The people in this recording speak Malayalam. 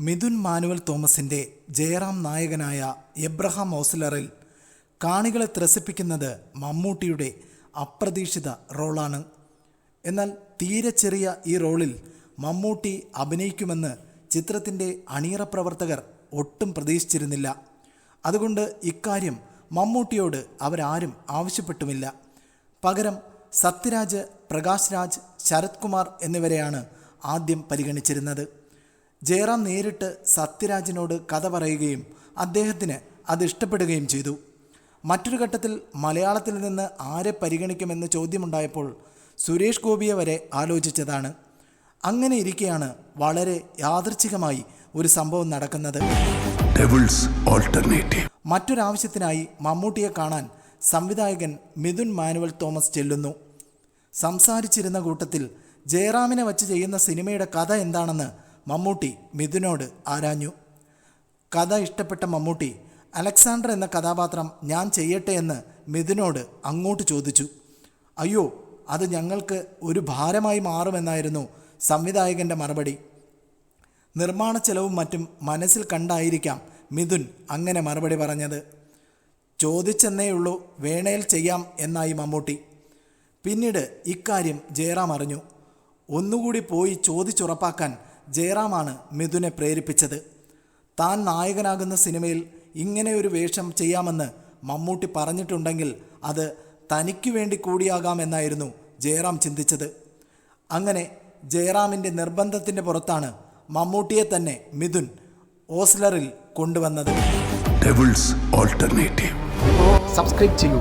മിഥുൻ മാനുവൽ തോമസിന്റെ ജയറാം നായകനായ എബ്രഹാം ഓസ്ലറിൽ കാണികളെ ത്രസിപ്പിക്കുന്നത് മമ്മൂട്ടിയുടെ അപ്രതീക്ഷിത റോളാണ്. എന്നാൽ തീരെ ചെറിയ ഈ റോളിൽ മമ്മൂട്ടി അഭിനയിക്കുമെന്ന് ചിത്രത്തിന്റെ അണിയറ പ്രവർത്തകർ ഒട്ടും പ്രതീക്ഷിച്ചിരുന്നില്ല. അതുകൊണ്ട് ഇക്കാര്യം മമ്മൂട്ടിയോട് അവരാരും ആവശ്യപ്പെട്ടുമില്ല. പകരം സത്യരാജ് പ്രകാശ് രാജ് ശരത് കുമാർ എന്നിവരെയാണ് ആദ്യം പരിഗണിച്ചിരുന്നത്. ജയറാം നേരിട്ട് സത്യരാജിനോട് കഥ പറയുകയും അദ്ദേഹത്തിന് അത് ഇഷ്ടപ്പെടുകയും ചെയ്തു. മറ്റൊരു ഘട്ടത്തിൽ മലയാളത്തിൽ നിന്ന് ആരെ പരിഗണിക്കുമെന്ന് ചോദ്യമുണ്ടായപ്പോൾ സുരേഷ് ഗോപിയെ വരെ ആലോചിച്ചതാണ്. അങ്ങനെ ഇരിക്കെയാണ് വളരെ യാദർച്ഛികമായി ഒരു സംഭവം നടക്കുന്നത്. മറ്റൊരാവശ്യത്തിനായി മമ്മൂട്ടിയെ കാണാൻ സംവിധായകൻ മിഥുൻ മാനുവൽ തോമസ് ചെല്ലുന്നു. സംസാരിച്ചിരുന്ന കൂട്ടത്തിൽ ജയറാമിനെ വച്ച് ചെയ്യുന്ന സിനിമയുടെ കഥ എന്താണെന്ന് മമ്മൂട്ടി മിഥുനോട് ആരാഞ്ഞു? കഥ ഇഷ്ടപ്പെട്ട മമ്മൂട്ടി അലക്സാണ്ടർ എന്ന കഥാപാത്രം ഞാൻ ചെയ്യട്ടെ എന്ന് മിഥുനോട് അങ്ങോട്ട് ചോദിച്ചു. അയ്യോ അത് ഞങ്ങൾക്ക് ഒരു ഭാരമായി മാറുമെന്നായിരുന്നു സംവിധായകന്റെ മറുപടി. നിർമ്മാണ ചെലവും മറ്റും മനസ്സിൽ കണ്ടായിരിക്കാം മിഥുൻ അങ്ങനെ മറുപടി പറഞ്ഞത്. ചോദിച്ചെന്നേയുള്ളൂ വേണേൽ ചെയ്യാം എന്നായി മമ്മൂട്ടി. പിന്നീട് ഇക്കാര്യം ജയറാം അറിഞ്ഞു. ഒന്നുകൂടി പോയി ചോദിച്ചുറപ്പാക്കാൻ ജയറാമാണ് മിഥുനെ പ്രേരിപ്പിച്ചത്. താൻ നായകനാകുന്ന സിനിമയിൽ ഇങ്ങനെ ഒരു വേഷം ചെയ്യാമെന്ന് മമ്മൂട്ടി പറഞ്ഞിട്ടുണ്ടെങ്കിൽ അത് തനിക്ക് വേണ്ടി കൂടിയാകാമെന്നായിരുന്നു ജയറാം ചിന്തിച്ചത്. അങ്ങനെ ജയറാമിന്റെ നിർബന്ധത്തിന്റെ പുറത്താണ് മമ്മൂട്ടിയെ തന്നെ മിഥുൻ ഓസ്ലറിൽ കൊണ്ടുവന്നത്. Devil's Alternative. സബ്സ്ക്രൈബ് ചെയ്യൂ.